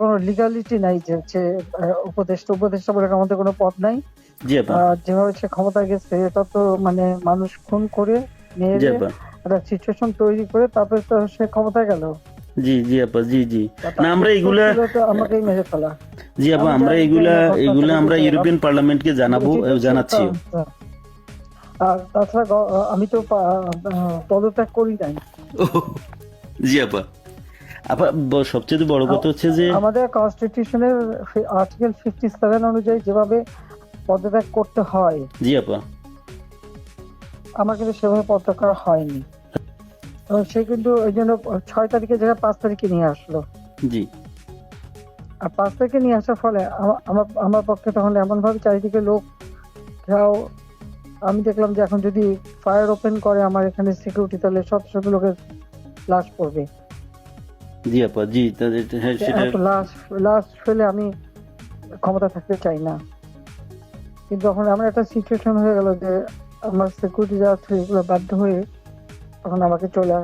কোনো লিগালিটি নাই যে হচ্ছে উপদেষ্টা উপদেষ্টা বলে আমাদের কোনো পদ নাই। জি আপা। যেভাবে সে ক্ষমতা গেছে এটা তো মানে মানুষ খুন করে জি একটা সিচুয়েশন তৈরি করে তারপরে তো সে ক্ষমতায় গেল। জি জি আপা জি জি। না আমরা এগুলা তো আমাকেই মেরে ফেলা। জি আপা আমরা এগুলা এগুলা আমরা ইউরোপিয়ান পার্লামেন্টকে জানাব জানাচ্ছি। আচ্ছা। আর তাছাড়া আমি তো পদত্যাগ করি নাই। জি আপা। ব- সবচেয়ে বড় কথা হচ্ছে যে আমাদের কনস্টিটিউশনের আর্টিকেল ফিফটি সেভেন অনুযায়ী যেভাবে পদত্যাগ করতে হয় জি আপা। আমার কিন্তু সেভাবে পদত্যাগ করা হয়নি। এবং সে কিন্তু ওই জন্য ছয় তারিখে জায়গায় পাঁচ তারিখে নিয়ে আসলো। জি। আর পাঁচ তারিখে নিয়ে আসার ফলে আমার আমার পক্ষে তখন এমন ভাবে চারিদিকে লোক যাও আমি দেখলাম যে এখন যদি ফায়ার ওপেন করে আমার এখানে সিকিউরিটি তাহলে শত শত লোকের লাশ পড়বে। জি আপা জি তাদের হ্যাঁ সেটা এত লাশ লাশ ফেলে আমি ক্ষমতা থাকতে চাই না। কিন্তু আমার একটা সিচুয়েশন হয়ে গেল যে আমার সিকিউরিটি যারা ছিল এগুলো বাধ্য হয়ে তখন আমাকে চলে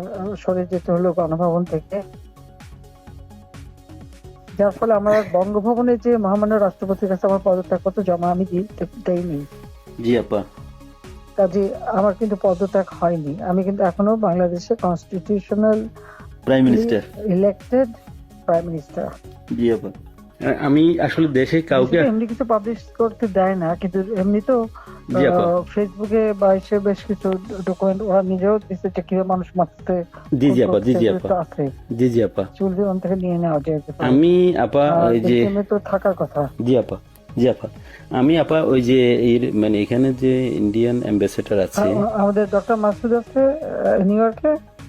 সরে যেতে হলো গণভবন থেকে। যার ফলে আমার বঙ্গভবনে যে মহামান্য রাষ্ট্রপতির কাছে আমার পদত্যাগপত্র জমা আমি দেইনি। জি আপা কাজে আমার কিন্তু পদত্যাগ হয়নি। আমি কিন্তু এখনও বাংলাদেশের constitutional prime minister elected prime minister জি আপা আমি আসলে দেশে কাউকে এমনি কিছু পাবলিশ করতে দেয় না কিন্তু এমনি তো আপা ফেসবুকে বা এসে বেশ কিছু ডকুমেন্ট ওরা নিজেও দিচ্ছে যে কীভাবে মানুষ মারতে জি জি আপা জি জি আপা। জি জি আপা। চুল দিয়ে ওখান থেকে নিয়ে নেওয়া যায় আমি আপা ওই যে এমনি তো থাকার কথা। জি আপা জি আপা। আমি আপা ওই যে এর মানে এখানে যে ইন্ডিয়ান অ্যাম্বাসেডার আছে আমাদের ডক্টর মাসুদ আছে নিউ ইয়র্কে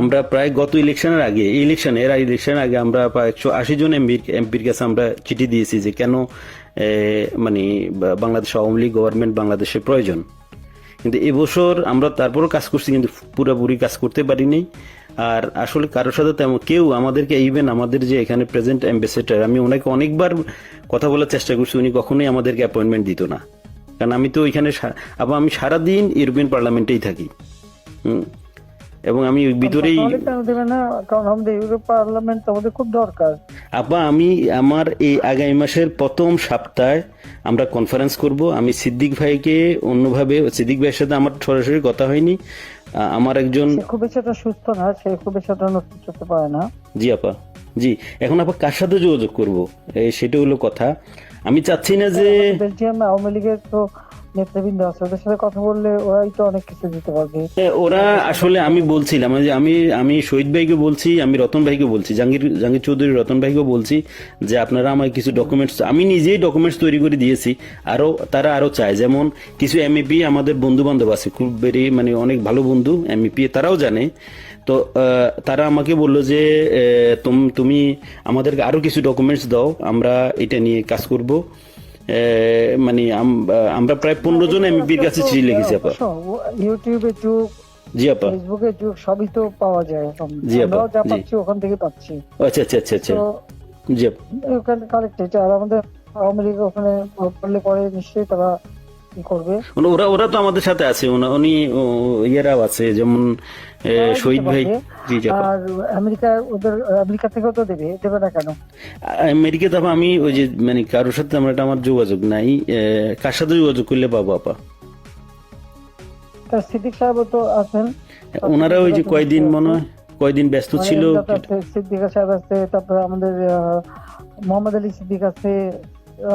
আমরা প্রায় গত ইলেকশনের আগে ইলেকশন, এর ইলেকশনের আগে আমরা প্রায় একশো আশি জন এমপির এমপির কাছে আমরা চিঠি দিয়েছি যে কেন মানে বাংলাদেশ আওয়ামী লীগ গভর্নমেন্ট বাংলাদেশের প্রয়োজন। কিন্তু এবছর আমরা তারপরও কাজ করছি, কিন্তু পুরোপুরি কাজ করতে পারিনি। আর আসলে কারোর সাথে তেমন কেউ আমাদেরকে ইভেন আমাদের যে এখানে প্রেজেন্ট অ্যাম্বাসেডার আমি ওনাকে অনেকবার কথা বলার চেষ্টা করছি, উনি কখনোই আমাদেরকে অ্যাপয়েন্টমেন্ট দিত না। কারণ আমি তো ওইখানে আবার আমি সারাদিন ইউরোপিয়ান পার্লামেন্টেই থাকি। এবং আমি ওই ভিতরেই কারণ আমাদের ইউরোপ পার্লামেন্ট আমাদের খুব দরকার। আপা আমি আমার এই আগামী মাসের প্রথম সপ্তাহে আমরা কনফারেন্স করব। আমি সিদ্দিক ভাইকে অন্যভাবে সিদ্দিক ভাইয়ের সাথে আমার সরাসরি কথা হয়নি। আমার একজন খুব বেশি সুস্থ না সে খুব বেশি করতে পারে না। জি আপা। জি এখন আপা কার সাথে যোগাযোগ করব? সেটা হলো কথা। আমি চাচ্ছি না যে বেলজিয়াম আওয়ামী লীগের তো নেতৃবৃন্দ আছে, ওদের সাথে কথা বললে ওরাই তো অনেক কিছু দিতে পারবে। ওরা আসলে আমি বলছিলাম, যে আমি আমি শহীদ ভাইকে বলছি, আমি রতন ভাইকে বলছি, জাহাঙ্গীর জাহাঙ্গীর চৌধুরী রতন ভাইকে বলছি, যে আপনারা আমায় কিছু ডকুমেন্টস আমি নিজেই ডকুমেন্টস তৈরি করে দিয়েছি, আরও, তারা আরও চায়। যেমন কিছু এমইপি আমাদের বন্ধু বান্ধব আছে, খুব বেরি মানে অনেক ভালো বন্ধু এমইপি তারাও জানে। তো তারা আমাকে বলল যে তুম- আমাদেরকে আরও কিছু ডকুমেন্টস দাও, আমরা এটা নিয়ে কাজ করব। মানে আমরা প্রায় পনেরো জন এমপির কাছে চিঠি লিখেছি আপা। অবশ্য ইউটিউবের যুগ জি আপা। ফেসবুকের যুগ সবই তো পাওয়া যায় এখন। জি আপা, যা পাচ্ছি ওখান থেকে পাচ্ছি। আচ্ছা আচ্ছা আচ্ছা আচ্ছা। জি আপা। ওখানে কালেক্টেড আর আমাদের আওয়ামী লীগ ওখানে করলে পরে নিশ্চয়ই তারা করবে। মানে ওরা ওরা তো আমাদের সাথে আছে। উনি ইয়েরাও আছে। যেমন শহীদ ভাই জি আর আমেরিকা ওদের আমেরিকা থেকেও তো দেবে দেবে না কেন? আমেরিকা তো আমি ওই যে মানে কারোর সাথে আমার এটা আমার যোগাযোগ নাই। কার সাথে যোগাযোগ করলে পাবো আপা? তা সিদ্দিক সাহেবও তো আছেন। ওনারা ওই যে কয়দিন মনে হয় কয়দিন ব্যস্ত ছিল? আরেকটা আছে, সাহেব আছে তারপরে আমাদের মোহাম্মদ আলী সিদ্দিক আছে।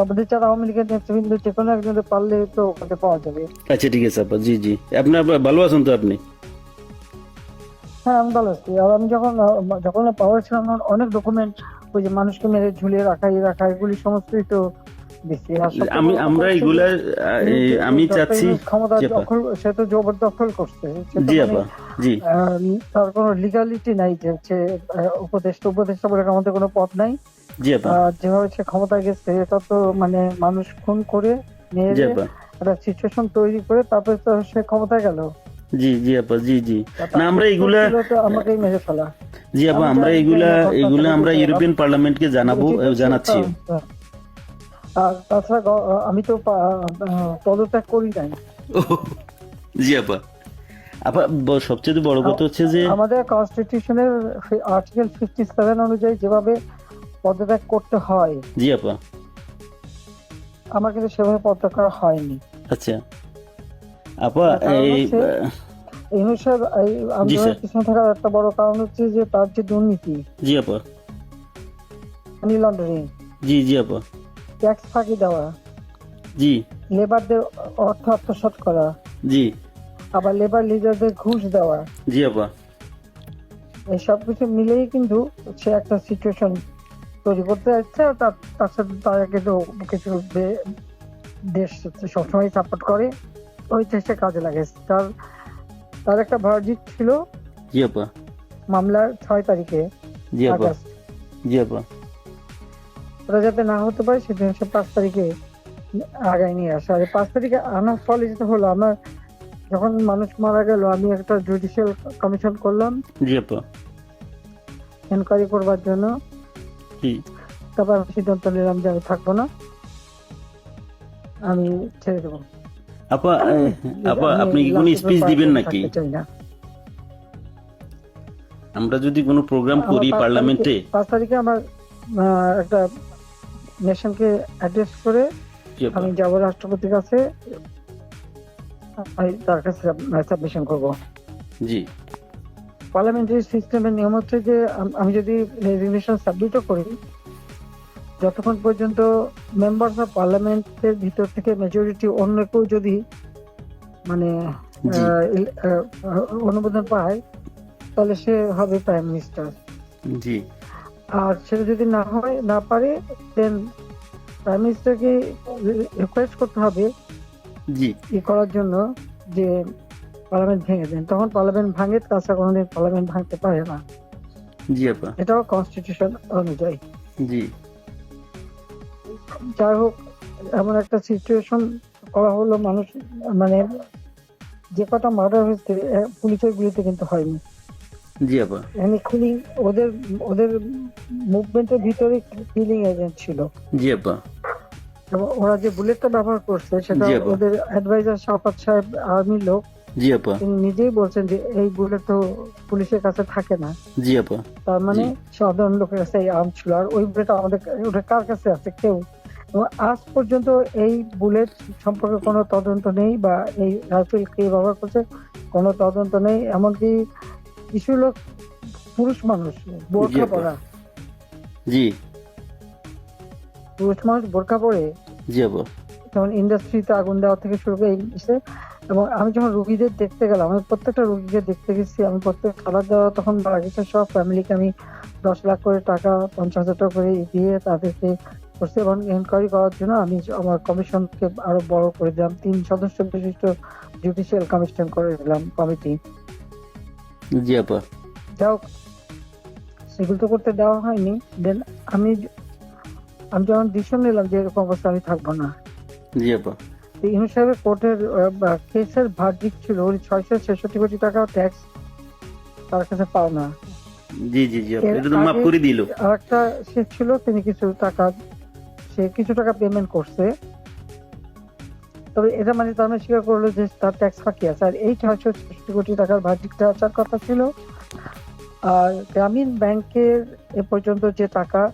আমাদের যারা আওয়ামী লীগের নেতৃবৃন্দ যে কোনো একজনের পারলে তো ওখানে পাওয়া যাবে। আচ্ছা ঠিক আছে আপা জি জি। আপনার ভালো আছেন তো আপনি? হ্যাঁ আমি ভালো আছি। আর আমি যখন যখন পাওয়ার ছিলাম তখন অনেক ডকুমেন্ট ওই যে মানুষকে মেরে ঝুলিয়ে রাখা এই রাখা এগুলি সমস্তই তো আমি আমরা এগুলা আমি চাচ্ছি ক্ষমতা দখল সে তো জবরদখল করছে। জি মানে, আপা জি। তার কোনো লিগালিটি নাই যে হচ্ছে উপদেষ্টা উপদেষ্টা বলে আমাদের কোনো পদ নাই। জি আপা। যেভাবে সে ক্ষমতায় গেছে এটা তো মানে মানুষ খুন করে মেরে একটা সিচুয়েশন তৈরি করে তারপরে তো সে ক্ষমতায় গেল। জি জি আপা জি জি। না আমরা এগুলা আমাকেই মেরে ফেলা। জি আপা আমরা এগুলা আমরা এগুলা আমরা ইউরোপিয়ান পার্লামেন্টকে জানাব জানাচ্ছি। আর তাছাড়া আমি তো পদত্যাগ করি নাই। জি আপা। আপা সবচেয়ে বড় কথা হচ্ছে যে আমাদের কনস্টিটিউশনের আর্টিকেল ফিফটি সেভেন অনুযায়ী যেভাবে পদত্যাগ করতে হয় জি আপা। আমার কিন্তু সেভাবে পদত্যাগ করা হয়নি। আচ্ছা। আপা এই হচ্ছে- এই এই আন্দোলনের পিছনে থাকার একটা বড় কারণ হচ্ছে যে তার যে দুর্নীতি জি আপা। মানি লন্ডারিং জি জি আপা। ট্যাক্স ফাঁকি দেওয়া জি। লেবারদের অর্থ আত্মসাৎ করা জি। আবার লেবার লিডারদের ঘুষ দেওয়া। জি আপা। এই সব কিছু মিলেই কিন্তু সে একটা সিচুয়েশন তৈরি করতে যাচ্ছে তার তার সাথে তারা কিন্তু কিছু দেশ সবসময় সাপোর্ট করে। ওই চেষ্টা কাজে লাগে। তার তার একটা ভার্জিট ছিল জি আপা। মামলার ছয় তারিখে জি আপা। জি আপা। ওরা যাতে না হতে পারে সেজন্য সে পাঁচ তারিখে আগায় নিয়ে আসে। আর পাঁচ তারিখে আনার ফলে যেটা হলো আমার যখন মানুষ মারা গেল আমি একটা জুডিশিয়াল কমিশন করলাম। জি আপা। এনকোয়ারি করবার জন্য। জি। তারপর আমি সিদ্ধান্ত নিলাম যে আমি থাকব না। আমি ছেড়ে দেবো। আপা আপা আমি আপনি কি কোনো স্পিচ দিবেন নাকি? আমরা যদি কোনো প্রোগ্রাম করি পার্লামেন্টে পাঁচ তারিখে আমার একটা নেশনকে অ্যাড্রেস করে আমি যাব রাষ্ট্রপতির কাছে। তার কাছে সাবমিশন করব। জি। পার্লামেন্টারি সিস্টেমের নিয়ম হচ্ছে যে আমি যদি রেজিগনেশন সাবমিটও করি যতক্ষণ পর্যন্ত মেম্বার্স অফ পার্লামেন্টের ভিতর থেকে মেজরিটি অন্য কেউ যদি মানে অনুমোদন পায় তাহলে সে হবে প্রাইম মিনিস্টার জি। আর সেটা যদি না হয় না পারে দেন প্রাইম মিনিস্টারকে রিকোয়েস্ট করতে হবে জি। ই করার জন্য যে পার্লামেন্ট ভেঙে দেন। তখন পার্লামেন্ট ভাঙে তাছাড়া কোনোদিন পার্লামেন্ট ভাঙতে পারে না। জি আপা। এটাও কনস্টিটিউশন অনুযায়ী। জি। যাই হোক এমন একটা সিচুয়েশন করা হলো মানুষ মানে যে কটা মার্ডার হয়েছে পুলিশের গুলিতে কিন্তু হয়নি। জি আপা। এমনি খুনি ওদের ওদের মুভমেন্টের ভিতরে কিলিং এজেন্ট ছিল। জি আপা। ওরা যে বুলেটটা ব্যবহার করছে সেটা ওদের অ্যাডভাইজার শাফাত সাহেব আর্মির লোক জি আপা। তিনি নিজেই বলছেন যে এই বুলেট তো পুলিশের কাছে থাকে না। জি আপা। তার মানে সাধারণ লোকের কাছে এই আর্ম ছিল। আর ওই বুলেট আমাদের ওটা কার কাছে আছে? কেউ? আজ পর্যন্ত এই বুলেট সম্পর্কে কোনো তদন্ত নেই বা এই রাইফেল কে ব্যবহার করছে কোনো তদন্ত নেই এমনকি কিছু লোক পুরুষ মানুষ বোরখা পরা। জি। পুরুষ মানুষ বোরখা পরে? জি আপা যেমন ইন্ডাস্ট্রিতে আগুন দেওয়া থেকে শুরু করে এবং আমি যখন রুগীদের দেখতে গেলাম আমি প্রত্যেকটা রুগীকে দেখতে গেছি আমি প্রত্যেক খাবার দেওয়া তখন গেছে সব ফ্যামিলিকে আমি দশ লাখ করে টাকা পঞ্চাশ হাজার টাকা করে দিয়ে তাদেরকে করছি এবং এনকোয়ারি করার জন্য আমি আমার কমিশনকে আরও বড় করে দিলাম। তিন সদস্য বিশিষ্ট জুডিশিয়াল কমিশন করে দিলাম কমিটি জি আপা। হোক সেগুলো তো করতে দেওয়া হয়নি। দেন আমি আমি যখন ডিসিশন নিলাম যে এরকম অবস্থা আমি থাকব না। জি আপা। ইনু সাহেবের কোর্টের কেসের ভার্ডিক ছিল ওই ছয়শো ছেষট্টি কোটি টাকা ট্যাক্স তার কাছে পাও না জি জি জি এটা তো মাফ করে দিল। আর একটা সে ছিল তিনি কিছু টাকা সে কিছু টাকা পেমেন্ট করছে। তবে এটা মানে তার মানে স্বীকার করল যে তার ট্যাক্স ফাঁকি আছে। আর এই ছয়শো ছেষট্টি কোটি টাকার ভার্ডিকটা আসার কথা ছিল। আর গ্রামীণ ব্যাংকের এ পর্যন্ত যে টাকা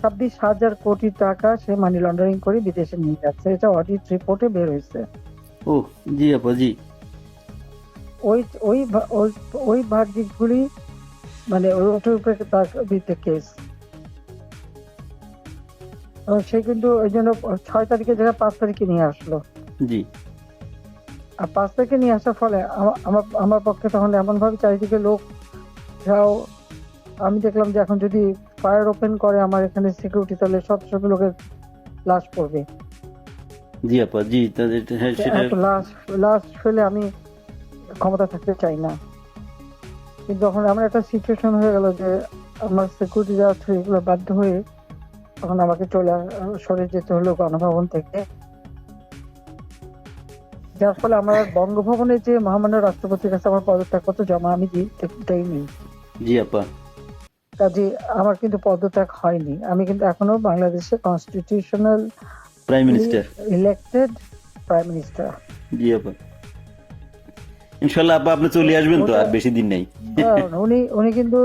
ছাব্বিশ হাজার কোটি টাকা সে মানি লন্ডারিং করে বিদেশে নিয়ে যাচ্ছে। এটা অডিট রিপোর্টে বের হয়েছে। ও জি আপা জি। ওই ওই ওই- ওই ভার্ডিক গুলি মানে ওটার উপরে তার বিরুদ্ধে কেস সে কিন্তু ওই জন্য ছয় তারিখে জায়গায় পাঁচ তারিখে নিয়ে আসলো। জি। আর পাঁচ তারিখে নিয়ে আসার ফলে আমার আমার পক্ষে তখন এমন ভাবে চারিদিকে লোক যাও আমি দেখলাম যে এখন যদি ফায়ার ওপেন করে আমার এখানে সিকিউরিটি তাহলে শত শত লোকের লাশ পড়বে। জি আপা জি তাদের হ্যাঁ লাশ লাশ ফেলে আমি ক্ষমতা থাকতে চাই না। কিন্তু তখন আমার একটা সিচুয়েশন হয়ে গেল যে আমার সিকিউরিটি যারা ছিল এগুলো বাধ্য হয়ে তখন আমাকে চলে সরে যেতে হলো গণভবন থেকে। যার ফলে আমার বঙ্গভবনে যে মহামান্য রাষ্ট্রপতির কাছে আমার পদত্যাগপত্র জমা আমি দিই দেইনি। জি আপা। কাজে আমার কিন্তু পদত্যাগ হয়নি। আমি কিন্তু এখনও বাংলাদেশের constitutional prime minister elected prime minister জি আপা। ইনশাল্লাহ আপা আপনি চলে আসবেন তো আর বেশি দিন নেই। উনি উনি কিন্তু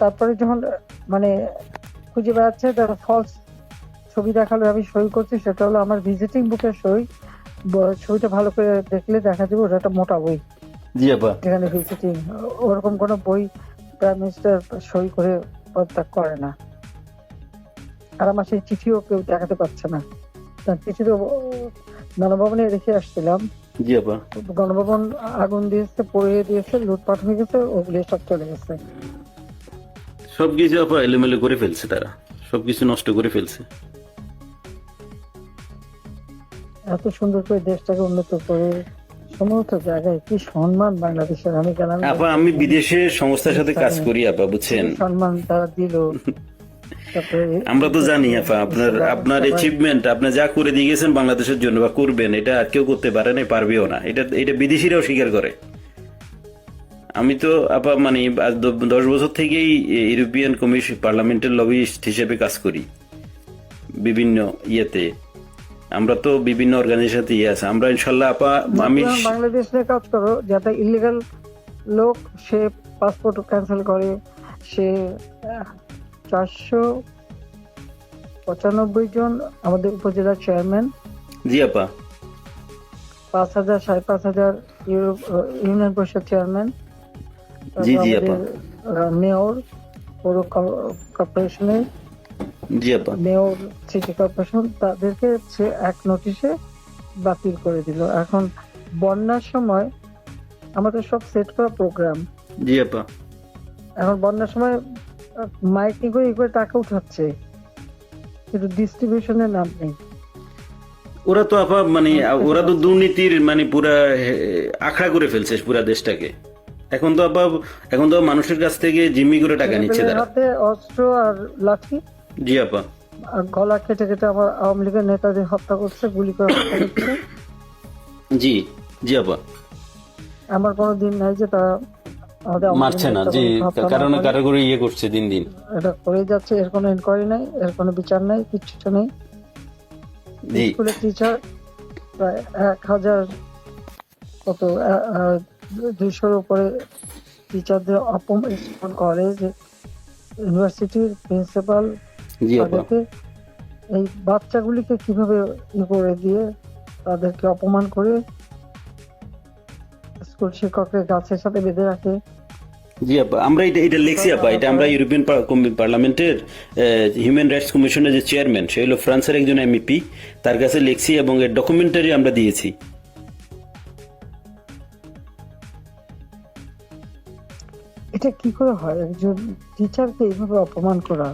তারপরে যখন মানে খুঁজে বেড়াচ্ছে তার ফলস ছবি দেখাল আমি সই করছি সেটা হলো আমার ভিজিটিং বুকের সই। ছবিটা ভালো করে দেখলে দেখা যাবে ওটা একটা মোটা বই। জি আপা। যেখানে ভিজিটিং ওরকম কোনো বই প্রাইম মিনিস্টার সই করে পদত্যাগ করে না। আর আমার সেই চিঠিও কেউ দেখাতে পারছে না। তার চিঠি তো গণভবনে রেখে আসছিলাম। জি আপা। গণভবন আগুন দিয়েছে পড়িয়ে দিয়েছে লুটপাট হয়ে গেছে ওগুলি সব চলে গেছে। সবকিছু আপা এলোমেলো করে ফেলছে তারা। সবকিছু নষ্ট করে ফেলছে। এত সুন্দর করে দেশটাকে উন্নত করে সমস্ত জায়গায় কি সম্মান বাংলাদেশের? আমি গেলাম আপা আমি বিদেশের সংস্থার সাথে কাজ করি আপা বুঝছেন? সম্মান তারা দিল। আমরা তো জানি আপা আপনার আপনার অ্যাচিভমেন্ট আপনি যা করে দিয়ে গেছেন বাংলাদেশের জন্য বা করবেন এটা আর কেউ করতে পারে না পারবেও না। এটা এটা বিদেশিরাও স্বীকার করে। আমি তো আপা মানে দশ বছর থেকেই ইউরোপিয়ান কমিশন পার্লামেন্টের লবিস্ট হিসেবে কাজ করি। বিভিন্ন ইয়েতে। আমরা তো বিভিন্ন অর্গানাইজেশনে ইয়ে আছে। আমরা ইনশাল্লাহ আপা আমি বাংলাদেশ নিয়ে কাজ করো যাতে ইলিগাল লোক সে পাসপোর্ট ক্যান্সেল করে সে চারশো পঁচানব্বই জন আমাদের উপজেলার চেয়ারম্যান জি আপা। পাঁচ হাজার সাড়ে পাঁচ হাজার ইউনিয়ন পরিষদ চেয়ারম্যান জি, জি, আপা। মেয়র পৌর জি আপা। মেয়র সিটি কর্পোরেশন তাদেরকে সে এক নোটিশে বাতিল করে দিল। এখন বন্যার সময় আমাদের সব সেট করা প্রোগ্রাম জি আপা। এখন বন্যার সময় মাইকিং করে করে টাকা উঠাচ্ছে। কিন্তু ডিস্ট্রিবিউশনের নাম নেই। ওরা তো আপা মানে ওরা তো দুর্নীতির মানে পুরা আখড়া করে ফেলছে পুরা দেশটাকে। এখন তো আবার এখন তো মানুষের কাছ থেকে জিম্মি করে টাকা নিচ্ছে তারা। হাতে অস্ত্র আর লাঠি জি আপা। গলা কেটে কেটে আমার আওয়ামী লীগের নেতাদের হত্যা করছে গুলি করে হত্যা করছে। জি জি আপা। আমার কোনো দিন নাই যে তারা মারছে না জি কারণ করে। ইয়ে করছে দিন দিন। এটা করে যাচ্ছে এর কোনো ইনকোয়ারি নাই এর কোনো বিচার নাই কিচ্ছু নেই। জি। স্কুলের টিচার প্রায় এক হাজার কত দুইশোর উপরে টিচারদের অপমান করে যে ইউনিভার্সিটির প্রিন্সিপাল তাদেরকে এই বাচ্চাগুলিকে কীভাবে ই করে দিয়ে তাদেরকে অপমান করে স্কুল শিক্ষকের গাছের সাথে বেঁধে রাখে। জি আপা আমরা এটা এটা লিখছি আপা এটা আমরা ইউরোপিয়ান পার্লামেন্টের হিউম্যান রাইটস কমিশনের যে চেয়ারম্যান সে হলো ফ্রান্সের একজন এমপি তার কাছে লিখছি এবং এর ডকুমেন্টারি আমরা দিয়েছি। এটা কি করে হয়? একজন টিচারকে এইভাবে অপমান করা?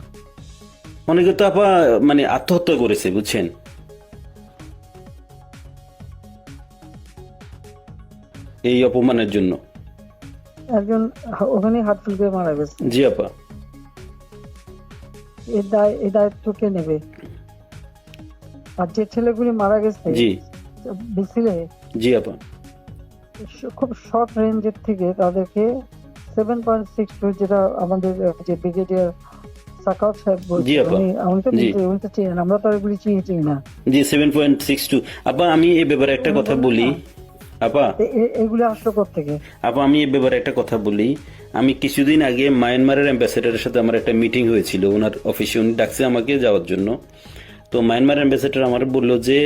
অনেকে তো আপা মানে আত্মহত্যা করেছে বুঝছেন? এই অপমানের জন্য। একজন ওখানে হাত ফুলকে মারা গেছে। জি আপা। এর দায় এই দায়িত্ব কে নেবে? আর যে ছেলেগুলি মারা গেছে জি। মিছিলে জি আপা। খুব শর্ট রেঞ্জের থেকে তাদেরকে সেভেন পয়েন্ট সিক্স যেটা আমাদের যে ব্রিগেডিয়ার সাকাউট সাহেব উনি উনি তো উনি তো চিনেন আমরা তো এগুলি চিনি চিনি না। জি সেভেন পয়েন্ট সিক্স টু আপা আমি এই ব্যাপারে একটা কথা বলি। আপা এ- এ- এগুলি আসলো থেকে আপা আমি এই ব্যাপারে একটা কথা বলি। আমি কিছুদিন আগে মায়ানমারের অ্যাম্বাসেডারের সাথে আমার একটা মিটিং হয়েছিল। ওনার অফিসে উনি ডাকছে আমাকে যাওয়ার জন্য। তো মায়ানমার অ্যাম্বাসেডার আমার বলল যে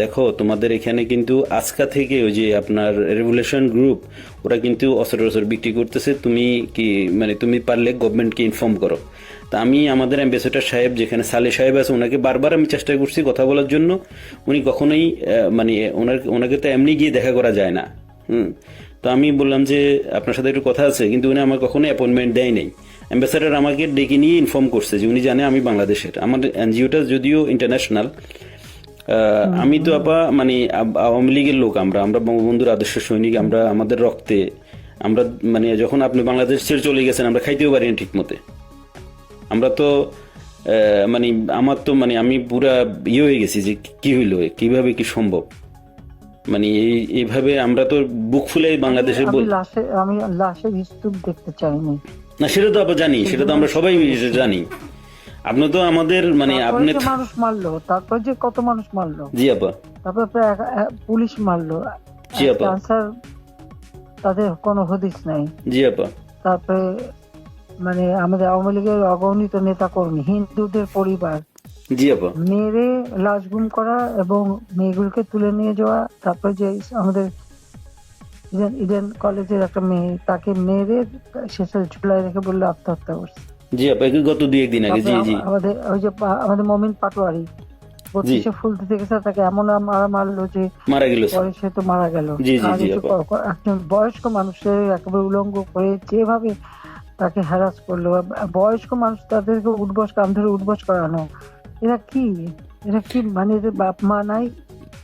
দেখো, তোমাদের এখানে কিন্তু আজকা থেকে ওই যে আপনার রেভুলেশন গ্রুপ ওরা কিন্তু অসর অসর বিক্রি করতেছে, তুমি কি মানে তুমি পারলে গভর্নমেন্টকে ইনফর্ম করো। তা আমি আমাদের অ্যাম্বাসেডর সাহেব, যেখানে সালে সাহেব আছে, ওনাকে বারবার আমি চেষ্টা করছি কথা বলার জন্য। উনি কখনোই মানে ওনার, ওনাকে তো এমনি গিয়ে দেখা করা যায় না। হুম। তো আমি বললাম যে, আপনার সাথে একটু কথা আছে, কিন্তু উনি আমার কখনো অ্যাপয়েন্টমেন্ট দেয় নাই। অ্যাম্বাসেডর আমাকে ডেকে নিয়ে ইনফর্ম করছে যে উনি জানে আমি বাংলাদেশের। আমার এনজিওটা যদিও ইন্টারন্যাশনাল আমি তো আপা মানে আওয়ামী লীগের লোক আমরা আমরা বঙ্গবন্ধুর আদর্শ সৈনিক আমরা আমাদের রক্তে আমরা মানে যখন আপনি বাংলাদেশ ছেড়ে চলে গেছেন আমরা খাইতেও পারিনি ঠিক মতে আমরা তো মানে আমার তো মানে আমি পুরা ইয়ে হয়ে গেছি যে কি হইল কীভাবে কি সম্ভব? মানে এই এইভাবে আমরা তো বুক ফুলে বাংলাদেশে আমি আমি লাশের স্তূপ দেখতে চাইনি। না সেটা তো আমরা জানি সেটা তো আমরা সবাই জানি। আপনি তো আমাদের মানে আপনি মানুষ মারলো তারপর যে কত মানুষ মারলো? জি আপা। তারপর পুলিশ মারলো। জি আপা। ক্যান্সার তাদের কোনো হদিস নাই। জি আপা। তারপরে মানে আমাদের আওয়ামী লীগের অগণিত নেতা কর্মী হিন্দুদের পরিবার জি আপা। মেরে লাশ গুম করা এবং মেয়েগুলোকে তুলে নিয়ে যাওয়া তারপর যে আমাদের ইডেন ইডেন কলেজের একটা মেয়ে তাকে মেরে শেষে ঝুলাই রেখে বলল আত্মহত্যা করছে। জি আপা গত দুই একদিন আগে জি জি। আমাদের ওই যে আমাদের মমিন পাটোয়ারি বত্রিশে ফুল দিতে গেছে তাকে এমন মারা মারলো যে মারা গেল পরে সে তো মারা গেল। একজন বয়স্ক মানুষের একেবারে উলঙ্গ করে যেভাবে তাকে হ্যারাস করল বয়স্ক মানুষ তাদেরকে উঠবস কাম ধরে উঠবস করানো এরা কি? এরা কি মানে এদের বাপ মা নাই?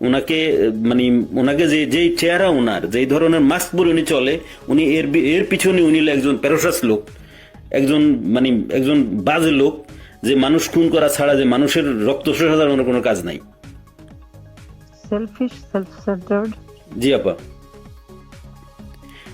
ওনাকে মানে ওনাকে যে যেই চেহারা ওনার যেই ধরনের মাস্ক পরে উনি চলে উনি এর এর পিছনে উনি একজন প্যারোসাস লোক একজন মানে একজন বাজে লোক যে মানুষ খুন করা ছাড়া যে মানুষের রক্ত শোষা ওনার কোনো কাজ নাই। সেলফিশ সেলফ সেন্টার্ড জি আপা।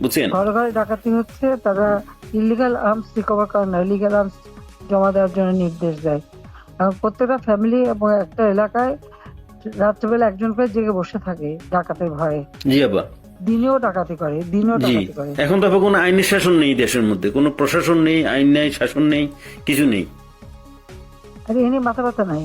বুঝছেন? ঘরে ডাকাতি হচ্ছে তারা ইলিগাল আর্মস রিকভার করে না ইলিগাল আর্মস জমা দেওয়ার জন্য নির্দেশ দেয়। এবং প্রত্যেকটা ফ্যামিলি এবং একটা এলাকায় রাত্রেবেলা একজন করে জেগে বসে থাকে ডাকাতের ভয়ে। জি আপা দিনেও ডাকাতি করে দিনেও ডাকাতি করে। এখন তো কোনো আইনের শাসন নেই দেশের মধ্যে কোনো প্রশাসন নেই আইন নেই শাসন নেই কিছু নেই। আরে এনে মাথা ব্যথা নাই।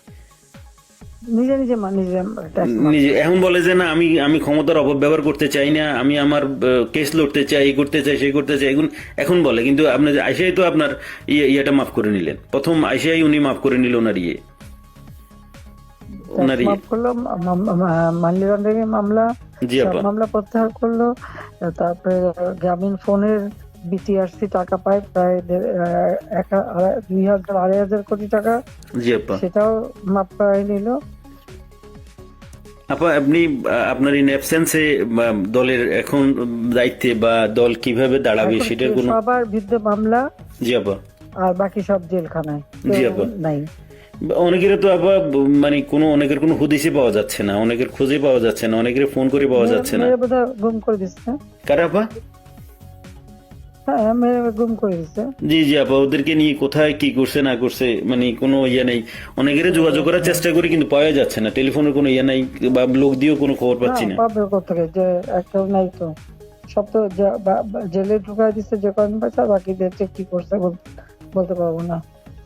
নিজে নিজে নিজে নিজে এখন বলে যে না আমি আমি ক্ষমতার অপব্যবহার করতে চাই না আমি আমার কেস লড়তে চাই এই করতে চাই সেই করতে চাই এখন এখন বলে কিন্তু আপনার আইসিআই তো আপনার ইয়ে ইয়েটা মাফ করে নিলেন। প্রথম আইসিআই উনি মাফ করে নিল ওনার ইয়ে। ওনার ইয়ে। মাফ করল মানি লন্ডারিং মামলা জি সব আপা। মামলা প্রত্যাহার করল তারপরে গ্রামীণ ফোনের বিটিআরসি টাকা পায় প্রায় দুই হাজার আড়াই হাজার কোটি টাকা। সেটাও মাপ করাই নিল। আপা আপনি আপনার ইন অ্যাবসেন্সে দলের এখন দায়িত্বে বা দল কীভাবে দাঁড়াবে সেটার কোনো সবার বিরুদ্ধে মামলা? জি আপা। আর বাকি সব জেলখানায়? জি আপা। নাই। অনেকের তো আবার মানে কোনো অনেকের কোনো হদিসে পাওয়া যাচ্ছে না। অনেকের খোঁজে পাওয়া যাচ্ছে না। অনেকের ফোন করে পাওয়া যাচ্ছে না। গুম করে দিচ্ছে। কারা আপা? হ্যাঁ গুম করে দিচ্ছে জি জি আপা ওদেরকে নিয়ে কোথায় কি করছে না করছে মানে কোনো ইয়ে নেই। অনেকের যোগাযোগ করার চেষ্টা করি কিন্তু পাওয়া যাচ্ছে না। টেলিফোনের কোনো ইয়ে নাই বা লোক দিয়েও কোনো খবর পাচ্ছি না। পাবে কোথায় যে একটা নাই তো। সব তো জেলে ঢুকাই দিচ্ছে যে কয়েন পয়সা বাকিদের যে কি করছে বল- বলতে পারব না।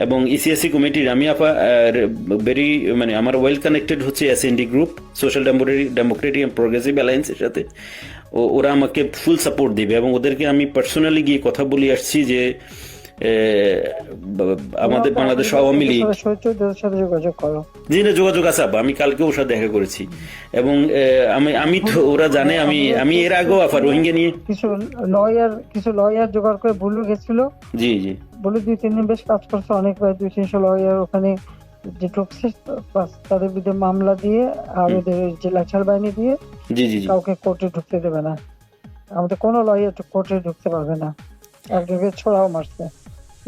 এবং E ইসিএসসি কমিটির আমি আপা ভেরি মানে আমার ওয়েল কানেক্টেড হচ্ছে S N D group social democratic and progressive অ্যালায়েন্সের সাথে। ও- ওরা আমাকে ফুল সাপোর্ট দিবে এবং ওদেরকে আমি পার্সোনালি গিয়ে কথা বলে আসছি যে আমাদের বাংলাদেশ আওয়ামী লীগ যোগাযোগ করো। জি না যোগাযোগ আছে আপা আমি কালকে ওর সাথে দেখা করেছি। এবং আমি আমি তো ওরা জানে আমি আমি এর আগেও আপা রোহিঙ্গা নিয়ে। কিছু লয়ার কিছু লয়ার জোগাড় করে ভুলু গেছিল জি জি। বলে দুই তিন দিন বেশ কাজ করছে অনেক দুই তিনশো লয়ার ওখানে যে ঢুকছে তাদের বিরুদ্ধে মামলা দিয়ে আর ওদের যে লাচার বাহিনী দিয়ে কাউকে কোর্টে ঢুকতে দেবে না। আমাদের কোনো লয়ার কোর্টে ঢুকতে পারবে না। একজনকে ছোড়াও মারছে।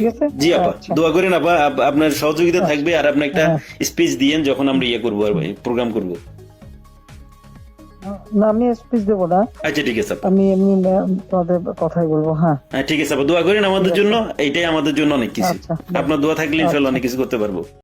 ঠিক আছে? জি আপা আচ্ছা। দোয়া করেন আপা আপনার সহযোগিতা থাকবে আর আপনি একটা হ্যাঁ। স্পিচ দিয়েন যখন আমরা ইয়ে করব আর প্রোগ্রাম করব। না আমি স্পিচ দেবো না। আচ্ছা ঠিক আছে আমি এমনি তোমাদের কথাই বলব হ্যাঁ। হ্যাঁ ঠিক আছে আপা দোয়া করেন আমাদের জন্য এইটাই আমাদের জন্য অনেক কিছু। আচ্ছা। আপনার দোয়া থাকলে ইনশাআল্লাহ অনেক কিছু করতে পারব।